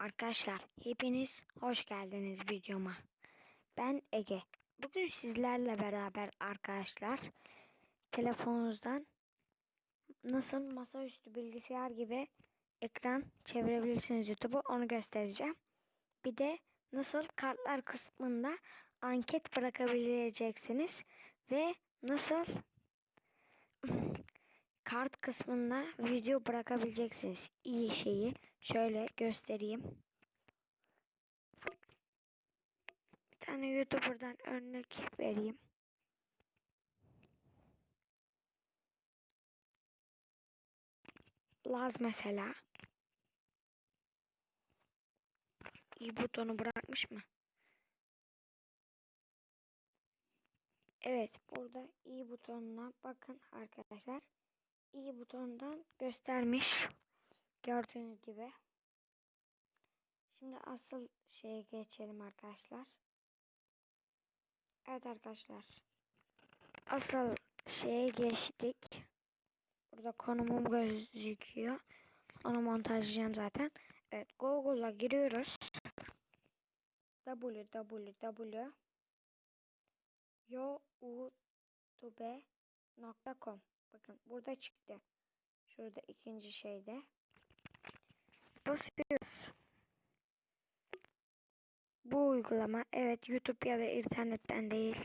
Arkadaşlar hepiniz hoş geldiniz videoma. Ben Ege. Bugün sizlerle beraber arkadaşlar telefonunuzdan nasıl masaüstü bilgisayar gibi ekran çevirebilirsiniz YouTube'u onu göstereceğim. Bir de nasıl kartlar kısmında anket bırakabileceksiniz ve nasıl kart kısmında video bırakabileceksiniz. İyi şeyi şöyle göstereyim. Bir tane YouTuber'dan örnek vereyim. Laz mesela. İyi butonu bırakmış mı? Evet burada iyi butonuna bakın arkadaşlar. İyi butonundan göstermiş. Gördüğünüz gibi. Şimdi asıl şeye geçelim arkadaşlar. Evet arkadaşlar. Asıl şeye geçtik. Burada konumum gözüküyor. Onu montajlayacağım zaten. Evet Google'a giriyoruz. www youtube.com Bakın burada çıktı. Şurada ikinci şeyde. Basıyoruz. Bu uygulama evet YouTube ya da internetten değil.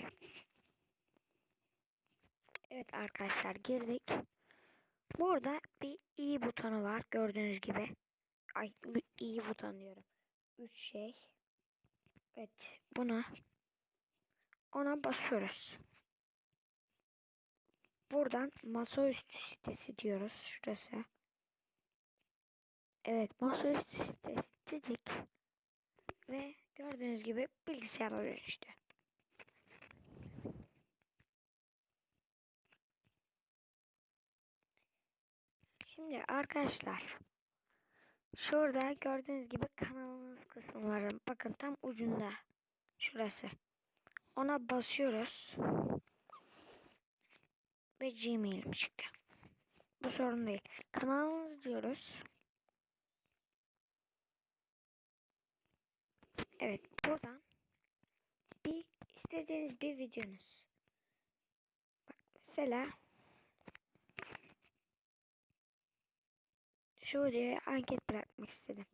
Evet arkadaşlar girdik. Burada bir i butonu var gördüğünüz gibi. Ay i buton diyorum. Üç şey. Evet buna ona basıyoruz. Buradan masaüstü sitesi diyoruz. Şurası. Evet masaüstü sitesi dedik. Ve gördüğünüz gibi bilgisayara dönüştü. Şimdi arkadaşlar şurada gördüğünüz gibi kanalımız kısmı var. Bakın tam ucunda. Şurası. Ona basıyoruz. Ve Gmail'im çıktı. Bu sorun değil. Kanalımız diyoruz. Evet buradan bir istediğiniz bir videonuz. Bak mesela şu videoya anket bırakmak istedim.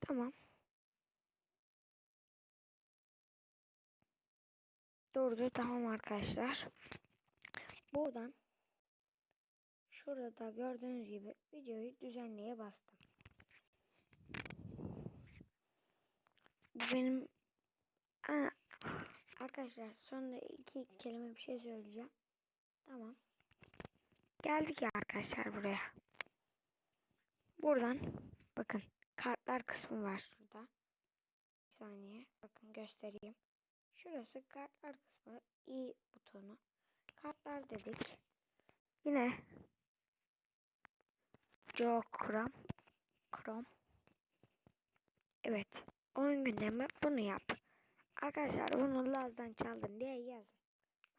Tamam. Durdu tamam arkadaşlar. Buradan şurada gördüğünüz gibi videoyu düzenleye bastım. Bu benim Aa, arkadaşlar sonunda iki kelime bir şey söyleyeceğim. Tamam. Geldik ya arkadaşlar buraya. Buradan bakın kartlar kısmı var şurada. Bir saniye bakın göstereyim. Şurası kartlar kısmı i butonu. Kartlar dedik. Yine Joe Chrome. Evet. Oyun gündemi bunu yap. Arkadaşlar bunu Laz'dan çaldın diye yazın.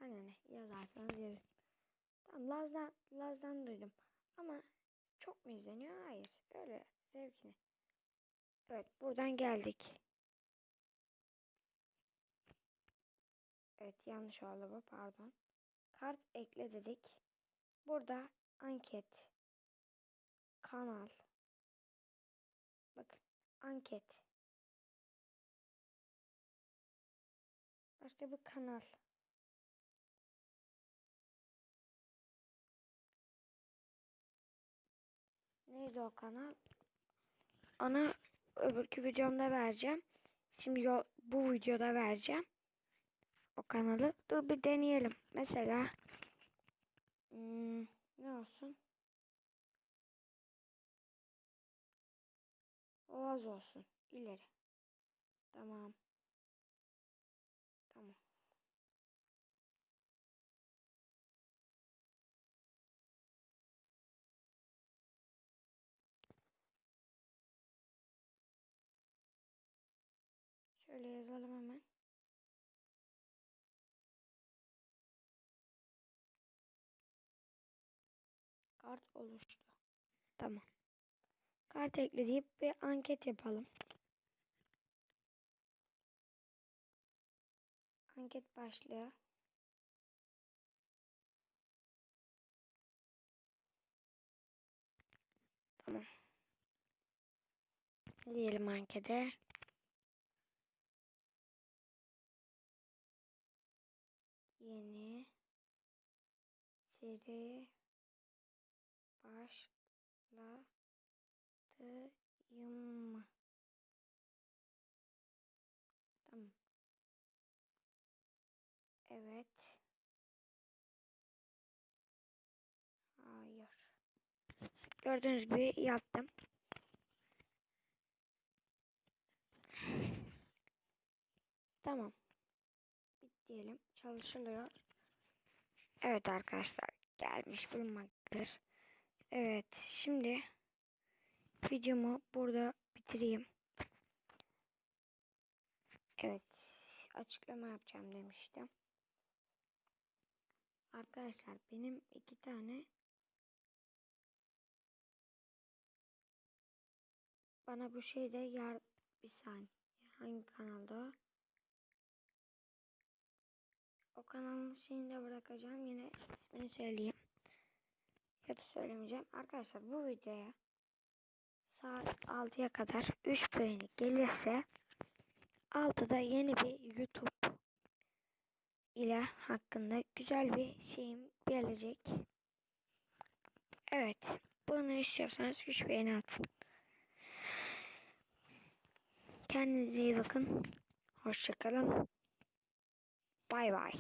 Bana ne yazarsanız yazın. Tamam Laz'dan, Laz'dan duydum. Ama çok mu izleniyor? Hayır. Öyle zevkine. Evet buradan geldik. Evet yanlış oldu bu pardon. Kart ekle dedik. Burada anket. Kanal. Bakın anket. Başka bir kanal. Neydi o kanal? Onu öbürkü videomda vereceğim. Şimdi bu videoda vereceğim. O kanalı. Dur bir deneyelim. Mesela hmm, ne olsun? Oğaz olsun. İleri. Tamam. Tamam. Şöyle yazalım hemen. Kart oluştu. Tamam. kart ekle bir anket yapalım. Anket başlığı. Tamam. Diyelim ankete. Yeni seri başlatayım? Tamam. Evet. Hayır. Gördüğünüz gibi yaptım. Tamam. Bit diyelim. Çalışılıyor. Evet arkadaşlar. Gelmiş bulunmaktadır. Evet. Şimdi videomu burada bitireyim. Evet. Açıklama yapacağım demiştim. Arkadaşlar benim iki tane bana bu şeyde yar bir saniye. Hangi kanalda o? O kanalın şeyini de bırakacağım. Yine ismini söyleyeyim. Ya söylemeyeceğim. Arkadaşlar bu videoya saat 6'ya kadar 3 beğeni gelirse 6'da yeni bir YouTube ile hakkında güzel bir şeyim gelecek. Evet. Bunu istiyorsanız 3 beğeni atın. Kendinize iyi bakın. Hoşçakalın. Bay bay.